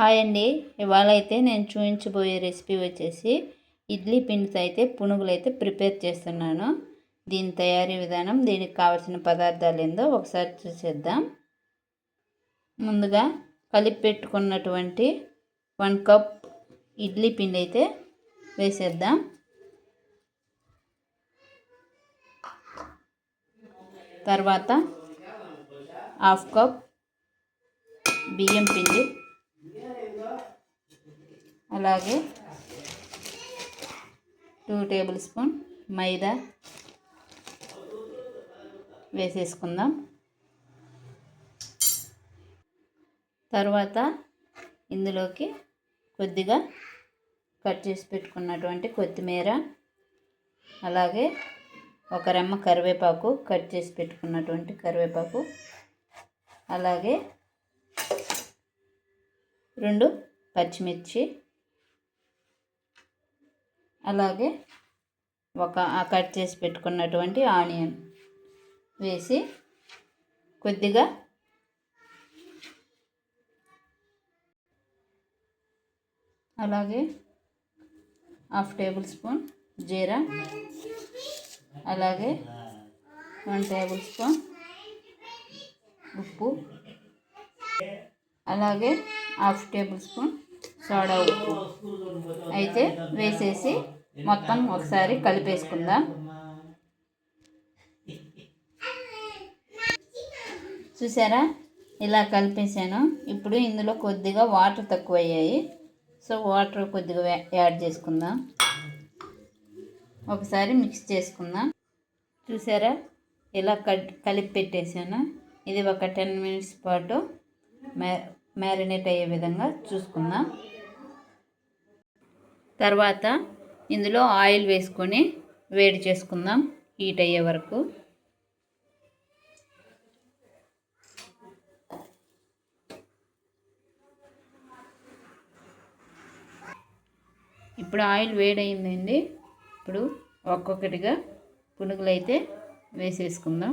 Hi అండి. ఇవాళ అయితే నేను చూపించబోయే రెసిపీ వచ్చేసి ఇడ్లీ పిండితో అయితే పునుగులు అయితే ప్రిపేర్ చేస్తున్నాను. దీని తయారీ విధానం దీనికి కావాల్సిన పదార్థాలు ఏందో ఒకసారి చూసేద్దాం. ముందుగా కలిపి పెట్టుకున్నటువంటి వన్ కప్ ఇడ్లీ పిండి అయితే వేసేద్దాం. తర్వాత హాఫ్ కప్ బియ్యం పిండి అలాగే టూ టేబుల్ స్పూన్ మైదా వేసేసుకుందాం. తర్వాత ఇందులోకి కొద్దిగా కట్ చేసి పెట్టుకున్నటువంటి కొత్తిమీర అలాగే ఒక రెమ్మ కరివేపాకు కట్ చేసి పెట్టుకున్నటువంటి కరివేపాకు అలాగే రెండు పచ్చిమిర్చి అలాగే ఒక కట్ చేసి పెట్టుకున్నటువంటి ఆనియన్ వేసి కొద్దిగా అలాగే హాఫ్ టేబుల్ స్పూన్ జీరా అలాగే వన్ టేబుల్ స్పూన్ ఉప్పు అలాగే హాఫ్ టేబుల్ స్పూన్ సోడా ఉప్పు. అయితే వేసేసి మొత్తం ఒకసారి కలిపేసుకుందాం. చూసారా? ఇలా కలిపేసాను. ఇప్పుడు ఇందులో కొద్దిగా వాటర్ తక్కువ అయ్యాయి సో వాటర్ కొద్దిగా యాడ్ చేసుకుందాం. ఒకసారి మిక్స్ చేసుకుందాం. చూసారా? ఇలా కలిపి పెట్టేసాను ఇది ఒక టెన్ మినిట్స్ పాటు మ్యారినేట్ అయ్యే విధంగా చూసుకుందాం. తర్వాత ఇందులో ఆయిల్ వేసుకొని వేడి చేసుకుందాం హీట్ అయ్యే వరకు. ఇప్పుడు ఆయిల్ వేడైందండి. ఇప్పుడు ఒక్కొక్కటిగా పునుగులు అయితే వేసేసుకుందాం.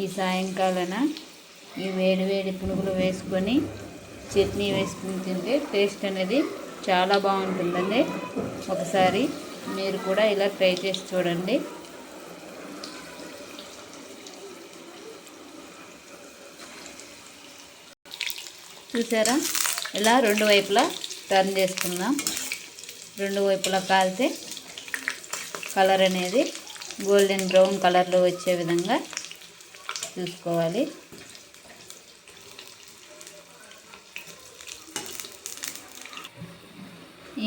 ఈ సాయంకాలన ఈ వేడి వేడి పునుగులు వేసుకొని చట్నీ వేసుకుని తింటే టేస్ట్ అనేది చాలా బాగుంటుందండి. ఒకసారి మీరు కూడా ఇలా ట్రై చేసి చూడండి. చూసారా? ఇలా రెండు వైపులా టర్న్ చేసుకుందాం. రెండు వైపులా కాలితే కలర్ అనేది గోల్డెన్ బ్రౌన్ కలర్లో వచ్చే విధంగా చూసుకోవాలి.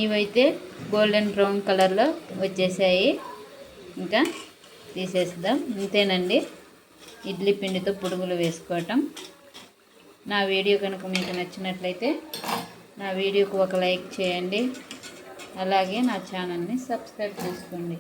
ఇవైతే గోల్డెన్ బ్రౌన్ కలర్లో వచ్చేసాయి. ఇంకా తీసేద్దాం ఇంతేనండి. ఇడ్లీ పిండితో పుడుగులు వేసుకోవటం. నా వీడియో కనుక మీకు నచ్చినట్లయితే నా వీడియోకు ఒక లైక్ చేయండి. అలాగే నా ఛానల్ని సబ్స్క్రైబ్ చేసుకోండి.